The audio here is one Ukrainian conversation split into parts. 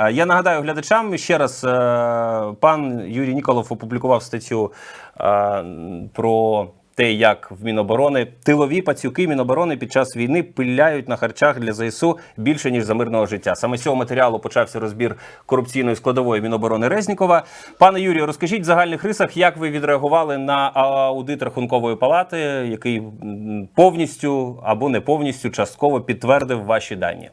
Е, Я нагадаю глядачам ще раз, е, пан Юрій Ніколов опублікував статтю е, про те, як в Міноборони тилові пацюки Міноборони під час війни пиляють на харчах для ЗСУ більше ніж за мирного життя. Саме з цього матеріалу почався розбір корупційної складової Міноборони Резнікова. Пане Юрію, розкажіть в загальних рисах, як ви відреагували на аудит рахункової палати, який повністю або не повністю частково підтвердив ваші дані.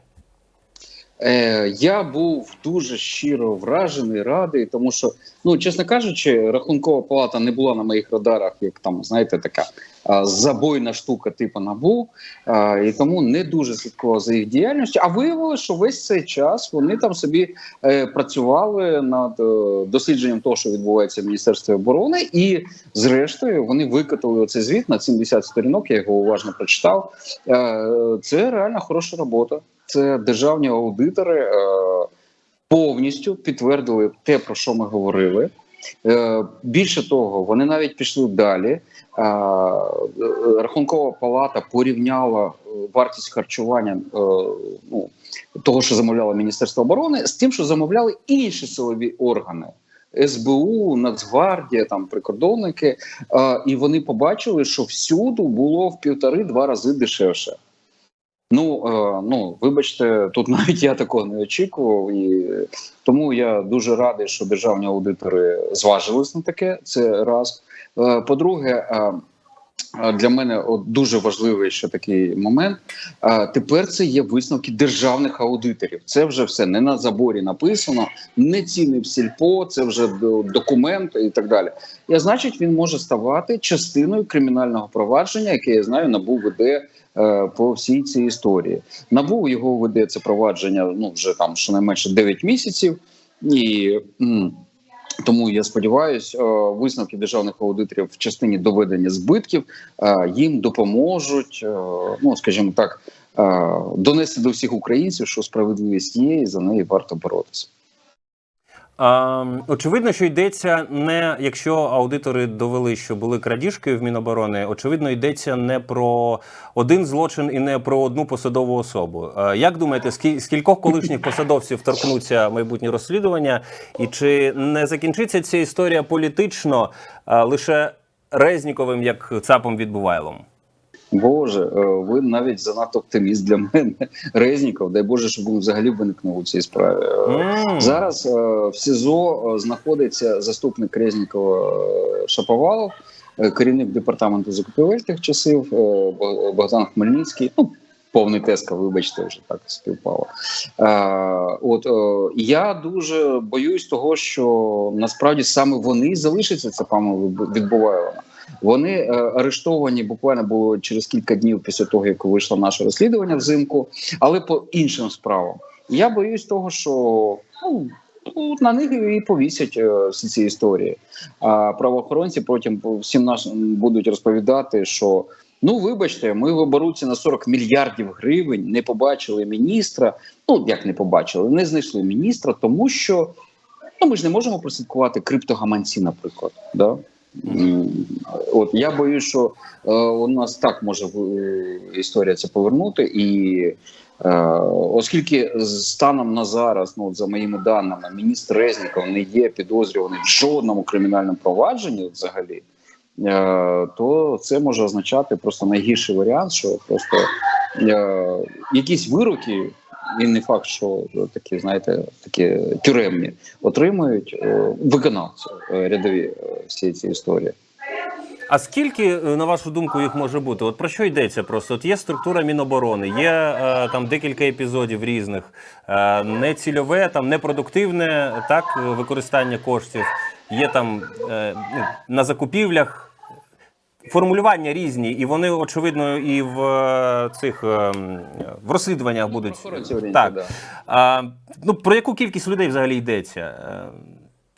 Е, я був дуже щиро вражений, радий, тому що, ну чесно кажучи, рахункова палата не була на моїх радарах, як там, знаєте, така а, забойна штука, типу набу, а, і тому не дуже слідкував за їх діяльністю. А виявилося, що весь цей час вони там собі е, працювали над е, дослідженням того, що відбувається в Міністерстві оборони, і зрештою вони викатали оцей звіт на 70 сторінок. Я його уважно прочитав. Е, це реально хороша робота. Це державні аудитори е, повністю підтвердили те, про що ми говорили. Е, більше того, вони навіть пішли далі. Е, Рахункова палата порівняла вартість харчування ну, того, що замовляло Міністерство оборони, з тим, що замовляли інші силові органи. СБУ, Нацгвардія, там прикордонники, е, і вони побачили, що всюди було в півтори-два рази дешевше. Ну, е, ну вибачте, тут навіть я такого не очікував, і тому я дуже радий, що державні аудитори зважились на таке. Це раз. Е, по-друге, е, для мене дуже важливий ще такий момент. Е, тепер це є висновки державних аудиторів. Це вже все не на заборі написано, не ціни в сільпо, це вже до- документ і так далі. І значить, він може ставати частиною кримінального провадження, яке я знаю, набув веде е, по всій цій історії. Набу його веде це провадження ну вже там щонайменше 9 місяців, і м, тому я сподіваюся, висновки державних аудиторів в частині доведення збитків е, їм допоможуть, е, ну скажімо так, е, донести до всіх українців, що справедливість є, і за неї варто боротися. А, очевидно, що йдеться не якщо аудитори довели, що були крадіжки в Міноборони. Очевидно, йдеться не про один злочин і не про одну посадову особу. Як думаєте, скі- скількох колишніх посадовців торкнуться майбутні розслідування, і чи не закінчиться ця історія політично лише Резніковим як цапом відбувайлом? Боже, е, ви навіть занадто оптиміст для мене. Резніков, дай Боже, щоб він взагалі виникнув у цій справі. М. Зараз е, в СІЗО знаходиться заступник Резнікова Шаповалов, керівник департаменту закупівель тих часів Богдан Хмельницький. Ну, повний теска, вибачте, вже так співпало. Е, от е, я дуже боюсь того, що насправді саме вони залишаться цапами відбуваємо. Вони е, арештовані буквально було через кілька днів після того, як вийшло наше розслідування взимку, але по іншим справам. Я боюсь того, що ну, на них і повісять е, всі ці історії. А правоохоронці потім всім нашим будуть розповідати, що ну вибачте, ми в оборуці на 40 мільярдів гривень не побачили міністра. Ну як не побачили, не знайшли міністра, тому що ну ми ж не можемо прослідкувати криптогаманці, наприклад. Да? От я боюсь, що е, у нас так може е, історія це повернути, і е, оскільки станом на зараз, ну за моїми даними, міністр Резніков не є підозрюваний в жодному кримінальному провадженні взагалі. е, То це може означати просто найгірший варіант, що просто е, якісь вироки, і не факт, що такі, знаєте, такі тюремні отримують е, виконавці е, рядові е, всієї цієї історії. А скільки, на вашу думку, їх може бути? От про що йдеться? Просто от є структура Міноборони, є е, там декілька епізодів різних, е, не цільове, там непродуктивне так використання коштів. Є там е, ну, на закупівлях формулювання різні, і вони очевидно і в е, цих е, в розслідуваннях будуть так. да. А, ну про яку кількість людей взагалі йдеться? Е,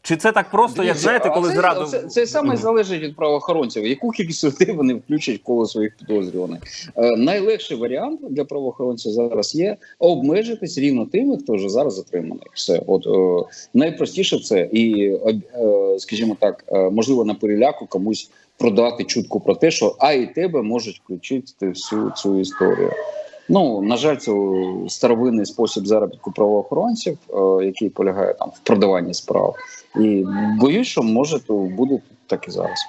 Чи це так просто, як знаєте, коли це, зраду це, це саме залежить від правоохоронців, яку кількість людей вони включать коло своїх підозрюваних. Е, найлегший варіант для правоохоронців зараз є обмежитись рівно тими, хто вже зараз затриманий. Все, от е, найпростіше це і е, скажімо так, е, можливо, на переляку комусь продати чутку про те, що а і тебе можуть включити всю цю історію. Ну на жаль, це старовинний спосіб заробітку правоохоронців, е, який полягає там в продаванні справ. І боюсь, що може то буде так і зараз.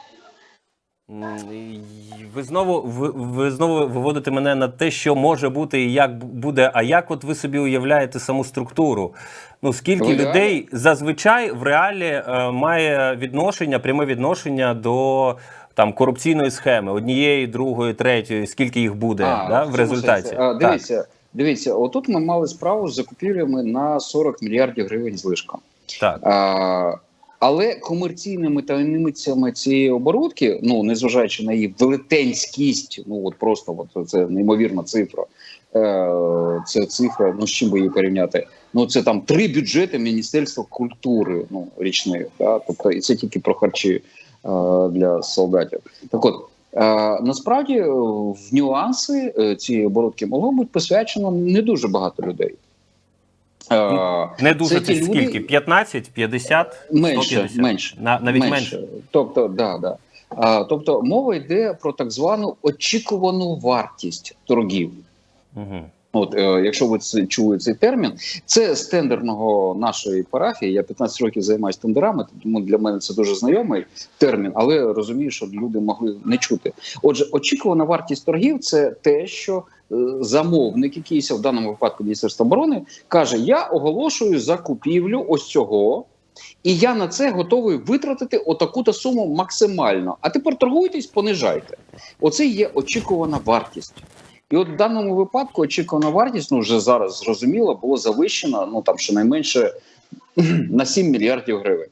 Ви знову ви, ви знову виводите мене на те, що може бути і як буде. А як от ви собі уявляєте саму структуру? Ну скільки реалі? людей зазвичай в реалі е, має відношення, пряме відношення до там корупційної схеми однієї, другої, третьої, скільки їх буде да, в результаті? А, дивіться, дивіться, отут ми мали справу з закупівлями на 40 мільярдів гривень злишком. Так, так. А, але комерційними таємницями цієї оборудки, ну незважаючи на її велетенськість, ну от просто от це неймовірна цифра. Е, це цифра, ну з чим би її порівняти? Ну це там три бюджети Міністерства культури, ну річних. Да? Тобто, і це тільки про харчі для солдатів. Так от. Е, насправді е, в нюанси е, цієї оборудки могло бути посвячено не дуже багато людей. Е, Не дуже це ті люди- скільки? 15, 50, Менше, 150? менше. На, навіть менше. Тобто, да, да. А, тобто мова йде про так звану очікувану вартість торгів. Угу. От, е, якщо ви це чули цей термін, це з тендерного нашої парафії. Я 15 років займаюся тендерами, тому для мене це дуже знайомий термін, але розумію, що люди могли не чути. Отже, очікувана вартість торгів це те, що е, замовник, якийсь в даному випадку Міністерство оборони, каже: Я оголошую закупівлю ось цього. І я на це готовий витратити отаку-то суму максимально. А тепер торгуйтесь, понижайте. Оце є очікувана вартість. І от в даному випадку очікувана вартість, ну вже зараз зрозуміло, було завищена ну там щонайменше на 7 мільярдів гривень.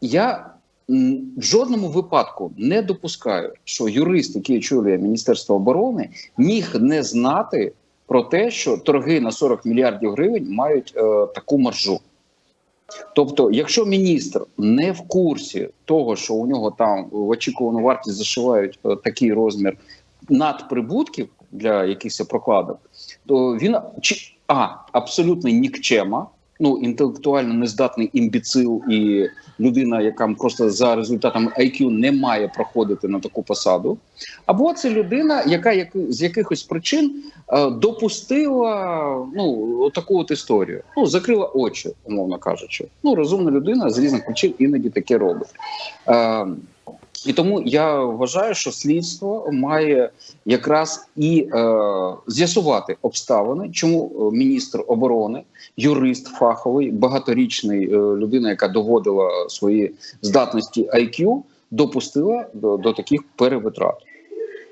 Я в жодному випадку не допускаю, що юрист, який очолює Міністерство оборони, міг не знати про те, що торги на 40 мільярдів гривень мають е, таку маржу. Тобто, якщо міністр не в курсі того, що у нього там в очікувану вартість зашивають е, такий розмір надприбутків для якихось прокладок, то він чи а абсолютно нікчема, ну інтелектуально нездатний імбіцил і людина, яка просто за результатами IQ не має проходити на таку посаду, або це людина, яка як, з якихось причин е, допустила ну таку от історію. Ну закрила очі, умовно кажучи. Ну розумна людина з різних причин іноді таке робить. Е, і тому я вважаю, що слідство має якраз і е, з'ясувати обставини, чому е, міністр оборони, юрист фаховий, багаторічний е, людина, яка доводила свої здатності IQ, допустила до, до таких перевитрат.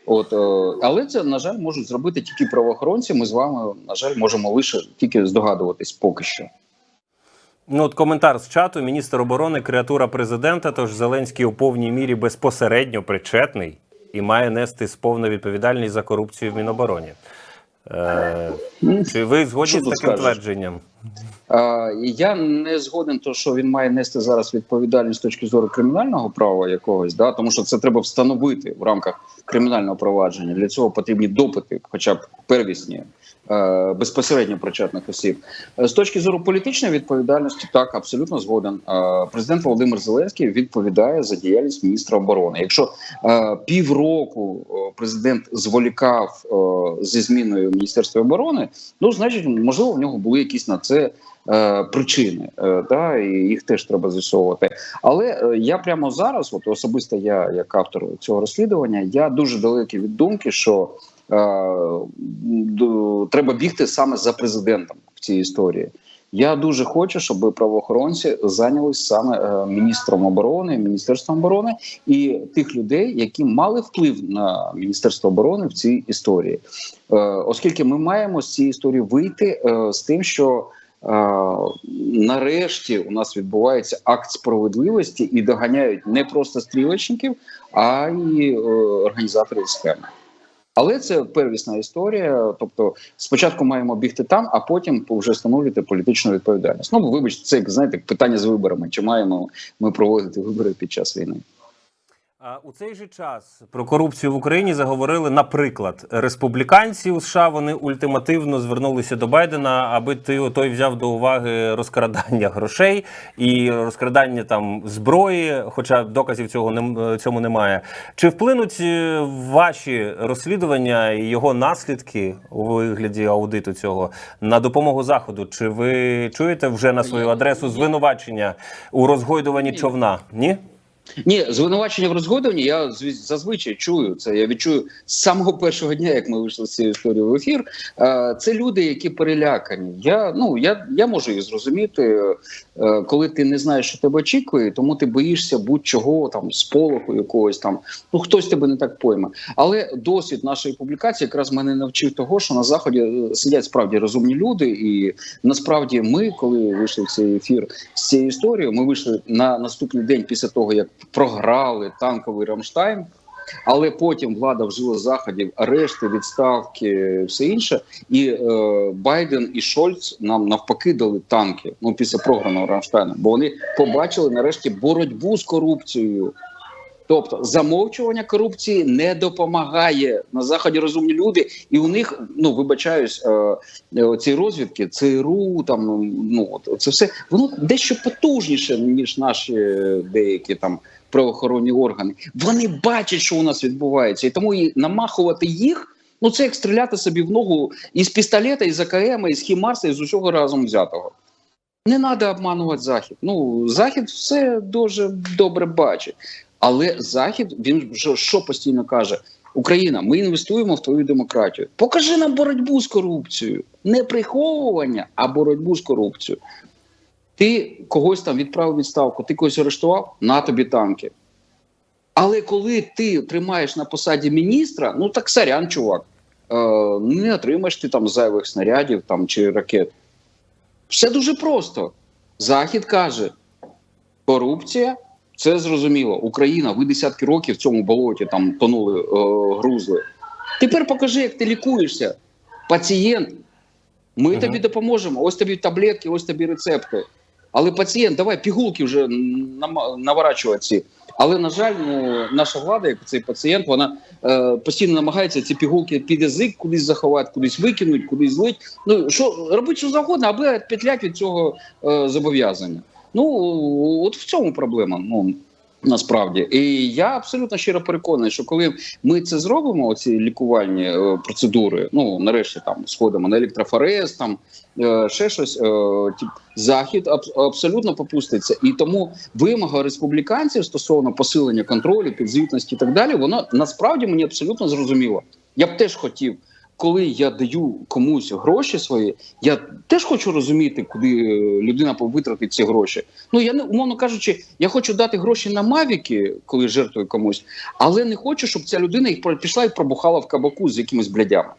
От, е, але це на жаль можуть зробити тільки правоохоронці. Ми з вами на жаль можемо лише тільки здогадуватись поки що. Ну, от коментар з чату: міністр оборони, креатура президента. Тож Зеленський у повній мірі безпосередньо причетний і має нести повну відповідальність за корупцію в Мінобороні. Е, чи ви згодні з таким скажеш? твердженням? Е, я не згоден, то що він має нести зараз відповідальність з точки зору кримінального права якогось, да тому що це треба встановити в рамках кримінального провадження. Для цього потрібні допити, хоча б первісні. Е, Безпосередньо причетних осіб з точки зору політичної відповідальності, так абсолютно згоден. Е, Президент Володимир Зеленський відповідає за діяльність міністра оборони. Якщо е, півроку президент зволікав зі зміною міністерства оборони, ну значить, можливо, в нього були якісь на це причини, да, і їх теж треба з'ясовувати. Але я прямо зараз, от особисто я, як автор цього розслідування, я дуже далекий від думки, що треба бігти саме за президентом в цій історії. Я дуже хочу, щоб правоохоронці зайнялись саме е, міністром оборони, міністерством оборони і тих людей, які мали вплив на міністерство оборони в цій історії, е, оскільки ми маємо з цієї історії вийти е, з тим, що е, нарешті у нас відбувається акт справедливості і доганяють не просто стрілочників, а й е, організаторів схеми. Але це первісна історія. Тобто, спочатку маємо бігти там, а потім вже встановлювати політичну відповідальність. Ну, вибачте, це як знаєте, питання з виборами. Чи маємо ми проводити вибори під час війни? У цей же час про корупцію в Україні заговорили, наприклад, республіканці у США. Вони ультимативно звернулися до Байдена, аби ти той взяв до уваги розкрадання грошей і розкрадання там зброї, хоча доказів цього не цьому немає. Чи вплинуть е, ваші розслідування і його наслідки у вигляді аудиту цього на допомогу заходу? Чи ви чуєте вже на свою адресу звинувачення у розгойдуванні човна? Ні? Ні, звинувачення в розгодованні я зазвичай чую це. Я відчую з самого першого дня, як ми вийшли з цією історією в ефір. Е, Це люди, які перелякані. Я ну я, я можу їх зрозуміти, е, коли ти не знаєш, що тебе очікує, тому ти боїшся будь-чого там сполоху якогось там. Ну хтось тебе не так пойме. Але досвід нашої публікації якраз мене навчив того, що на заході е, сидять справді розумні люди, і насправді ми, коли вийшли в цей ефір з цією історією, ми вийшли на наступний день після того, як програли танковий Рамштайн. Але потім влада вжила заходів, арешти, відставки, все інше. І е, Байден і Шольц нам навпаки дали танки. Ну після програного Рамштайна, бо вони побачили нарешті боротьбу з корупцією. Тобто замовчування корупції не допомагає на заході розумні люди, і у них ну вибачаюсь, е, е, ці розвідки, ЦРУ, там ну от це все воно дещо потужніше ніж наші деякі там правоохоронні органи. Вони бачать, що у нас відбувається, і тому і намахувати їх. Ну це як стріляти собі в ногу із пістолета, із АКМ, із Хімарса, із усього разом взятого. Не треба обманувати захід. Ну захід все дуже добре бачить. Але захід він що, що постійно каже: Україна, ми інвестуємо в твою демократію. Покажи нам боротьбу з корупцією, не приховування, а боротьбу з корупцією. Ти когось там відправив відставку, ти когось арештував, на тобі танки. Але коли ти тримаєш на посаді міністра, ну так сорян, чувак, е, не отримаєш ти там зайвих снарядів там, чи ракет. Все дуже просто. Захід каже: корупція це зрозуміло. Україна, ви десятки років в цьому болоті там тонули, е, грузли. Тепер покажи, як ти лікуєшся. Пацієнт, ми Мгм. тобі допоможемо. Ось тобі таблетки, ось тобі рецепти. Але пацієнт, давай пігулки вже наворачувати ці. Але на жаль, ну, наша влада, як цей пацієнт, вона е, постійно намагається ці пігулки під язик кудись заховати, кудись викинуть, кудись злить. Ну що робить що завгодно, аби петлять від цього е, зобов'язання. Ну от в цьому проблема. Ну насправді, і я абсолютно щиро переконаний, що коли ми це зробимо, ці лікувальні е, процедури, ну нарешті там сходимо на електрофорез, там е, ще щось, е, ті- захід аб- абсолютно попуститься, і тому вимога республіканців стосовно посилення контролю, підзвітності і так далі, воно насправді мені абсолютно зрозуміло. Я б теж хотів. Коли я даю комусь гроші свої, я теж хочу розуміти, куди е, людина повитратить ці гроші. Ну я не умовно кажучи, я хочу дати гроші на мавіки, коли жертвую комусь, але не хочу, щоб ця людина їх пішла і пробухала в кабаку з якимись блядями.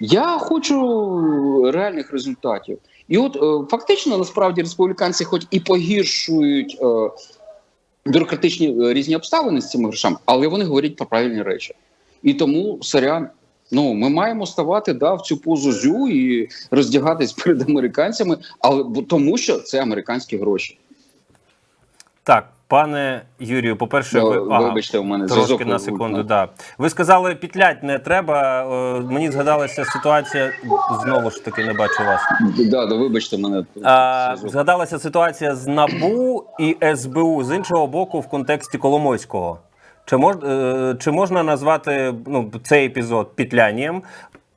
Я хочу реальних результатів. І от е, фактично, насправді, республіканці, хоч і погіршують е, бюрократичні різні обставини з цими грошами, але вони говорять про правильні речі. І тому сорян. Ну, ми маємо ставати да, в цю позу зю і роздягатись перед американцями, але тому що це американські гроші. Так, пане Юрію, по-перше, ви Ну, ага, Вибачте, у мене трошки на секунду. Да. Ви сказали, пітлять не треба. Е, Мені згадалася ситуація. Знову ж таки, не бачу вас. Да, да, вибачте мене. А, згадалася ситуація з НАБУ і СБУ з іншого боку, в контексті Коломойського. Чи, мож, е, чи можна назвати ну, цей епізод пітлянням?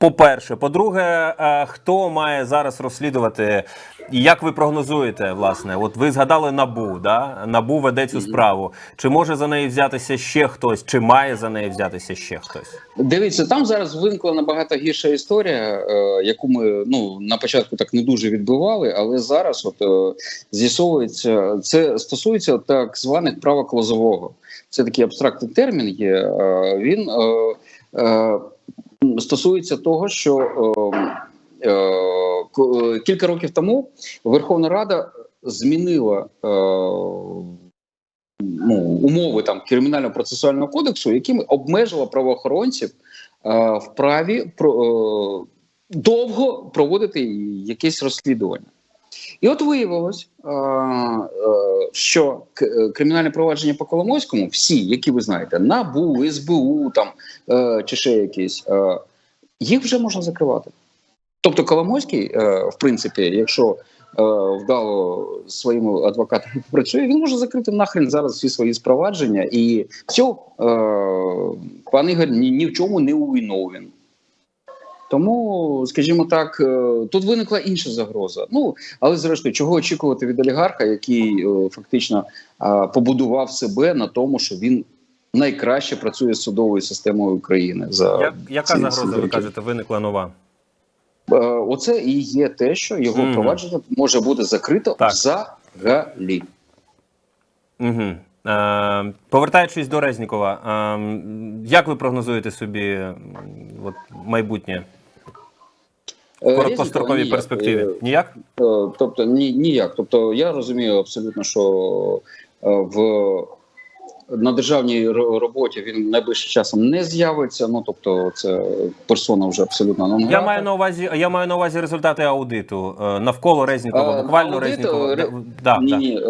По-перше, по-друге, е, хто має зараз розслідувати, і як ви прогнозуєте, власне, от ви згадали набу, да? набу веде цю справу. Чи може за неї взятися ще хтось, чи має за неї взятися ще хтось? Дивіться, там зараз виникла набагато гірша історія, е, яку ми ну на початку так не дуже відбивали, але зараз от е, з'ясовується, це стосується так званих права клозового. Це такий абстрактний термін є. Він стосується того, що е, е, е, кілька років тому Верховна Рада змінила е, ну, умови там кримінального процесуального кодексу, якими обмежила правоохоронців е, в праві про, е, довго проводити якесь розслідування. І от виявилось, що е, кримінальне провадження по Коломойському, всі, які ви знаєте, НАБУ, СБУ там е, чи ще якісь, е, їх вже можна закривати. Тобто Коломойський, в принципі, якщо вдало своїми адвокатами працює, він може закрити нахрен зараз всі свої спровадження, і все, пан Ігор ні, ні в чому не увіновен. Тому, скажімо так, е, тут виникла інша загроза. Ну але зрештою, чого очікувати від олігарха, який е, фактично е, побудував себе на тому, що він найкраще працює з судовою системою України за Як, яка загроза, ви кажете, виникла нова? Оце і є те, що його Мгм. провадження може бути закрито Так. взагалі. Угу. Е, повертаючись до Резнікова, е, як ви прогнозуєте собі от, майбутнє Е, короткостроковій Резнікова перспективі? ніяк. Ніяк? Е, Тобто ні, ніяк. Тобто я розумію абсолютно, що е, в на державній роботі він найближчим часом не з'явиться. Ну тобто, це персона вже абсолютно non Я маю на увазі, я маю на увазі результати аудиту е, навколо Резнікова, Е, буквально аудит, Резнікова. е, Да, ре- да, ні, да. ні,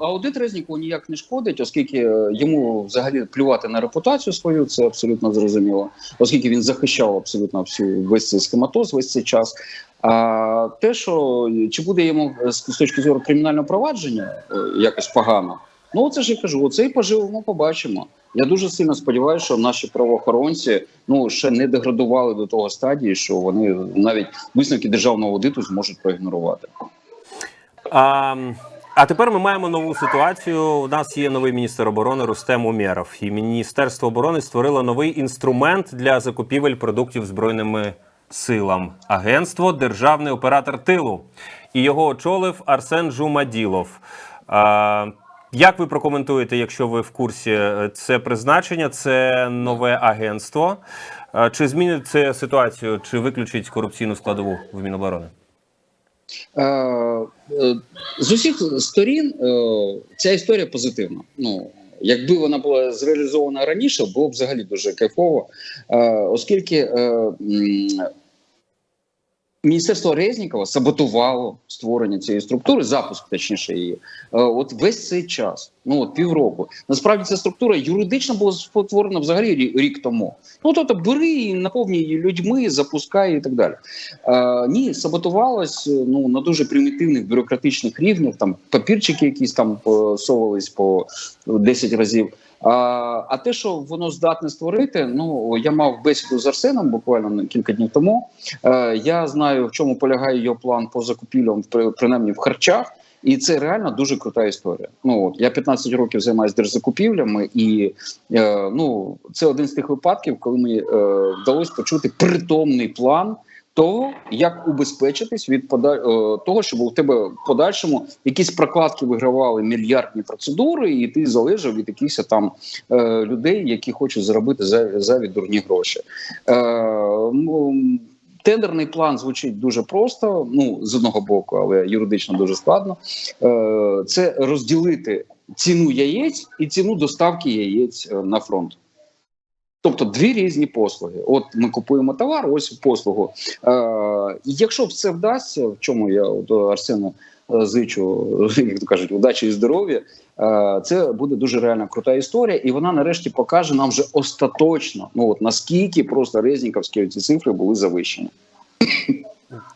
аудит Резнікову ніяк не шкодить, оскільки йому взагалі плювати на репутацію свою, це абсолютно зрозуміло, оскільки він захищав абсолютно всю весь цей схематоз, весь цей час. А те, що чи буде йому з точки зору кримінального провадження якось погано, ну це ж я кажу, оце і поживемо, побачимо. Я дуже сильно сподіваюся, що наші правоохоронці ну ще не деградували до того стадії, що вони навіть висновки державного аудиту зможуть проігнорувати. А, а тепер ми маємо нову ситуацію. У нас є новий міністр оборони Рустем Умєров. І Міністерство оборони створило новий інструмент для закупівель продуктів збройними силам. Агентство Державний оператор тилу. І його очолив Арсен Жумаділов. А, як ви прокоментуєте, якщо ви в курсі е, це призначення, це нове агентство? Чи змінить це ситуацію, чи виключить корупційну складову в Міноборони? Е, е, з усіх сторін е, ця історія позитивна. Ну якби вона була зреалізована раніше, було б взагалі дуже кайфово, е, оскільки е, Міністерство Резнікова саботувало створення цієї структури, запуск точніше її. Е, От весь цей час, ну от півроку. Насправді ця структура юридично була створена взагалі рік тому. Ну тобто бери і наповнюй її людьми, запускай і так далі. Е, ні, саботувалось е, ну на дуже примітивних бюрократичних рівнях. Там папірчики, якісь там посовувались по 10 разів. А, те, що воно здатне створити, ну я мав бесіду з Арсеном буквально кілька днів тому. Е, я знаю, в чому полягає його план по закупівлям, при- принаймні в харчах. І це реально дуже крута історія. Ну от я 15 років займаюся держзакупівлями, і е, ну це один з тих випадків, коли мені е, вдалося почути притомний план того, як убезпечитись від пода... е, того, щоб у тебе в подальшому якісь прокладки вигравали мільярдні процедури, і ти залежав від якихось там е, людей, які хочуть заробити за, за дурні гроші. Е, ну, Тендерний план звучить дуже просто, ну з одного боку, але юридично дуже складно. Е, це розділити ціну яєць і ціну доставки яєць е, на фронт. Тобто дві різні послуги. От ми купуємо товар, ось послугу. Е, якщо все вдасться, в чому я от, Арсену е, зичу, як то кажуть, удачі і здоров'я, е, це буде дуже реально крута історія, і вона нарешті покаже нам вже остаточно, ну от наскільки просто резніковські ці цифри були завищені.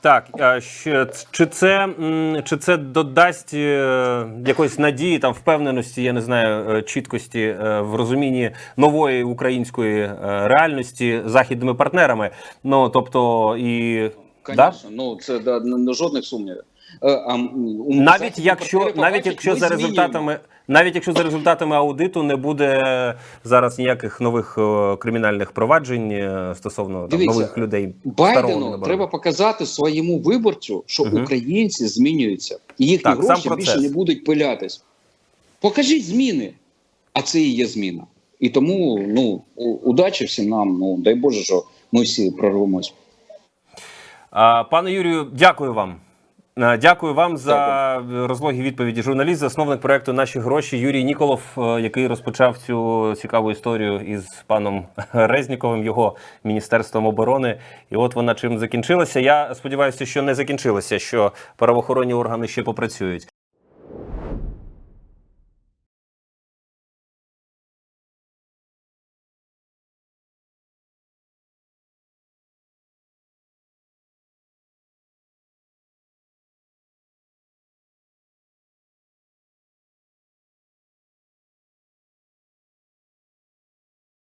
Так, а чи це, чи це додасть е, якоїсь надії, там впевненості, я не знаю, е, чіткості е, в розумінні нової української реальності західними партнерами? Ну тобто і да? Ну це да, жодних сумнівів. Е, у навіть якщо навіть якщо за результатами. Навіть якщо за результатами аудиту не буде зараз ніяких нових е, кримінальних проваджень е, стосовно там, Дивіться, нових людей Байдену треба показати своєму виборцю, що Мгм. українці змінюються, і їхні Так, гроші більше не будуть пилятись. Покажіть зміни, а це і є зміна. І тому ну удачі всім нам. Ну дай Боже, що ми всі прорвемось. Пане Юрію, дякую вам. Е, Дякую вам за розлогі відповіді. Журналіст, засновник проекту Наші гроші Юрій Ніколов, е, який розпочав цю цікаву історію із паном Резніковим, його міністерством оборони. І от вона чим закінчилася. Я сподіваюся, що не закінчилася, що правоохоронні органи ще попрацюють.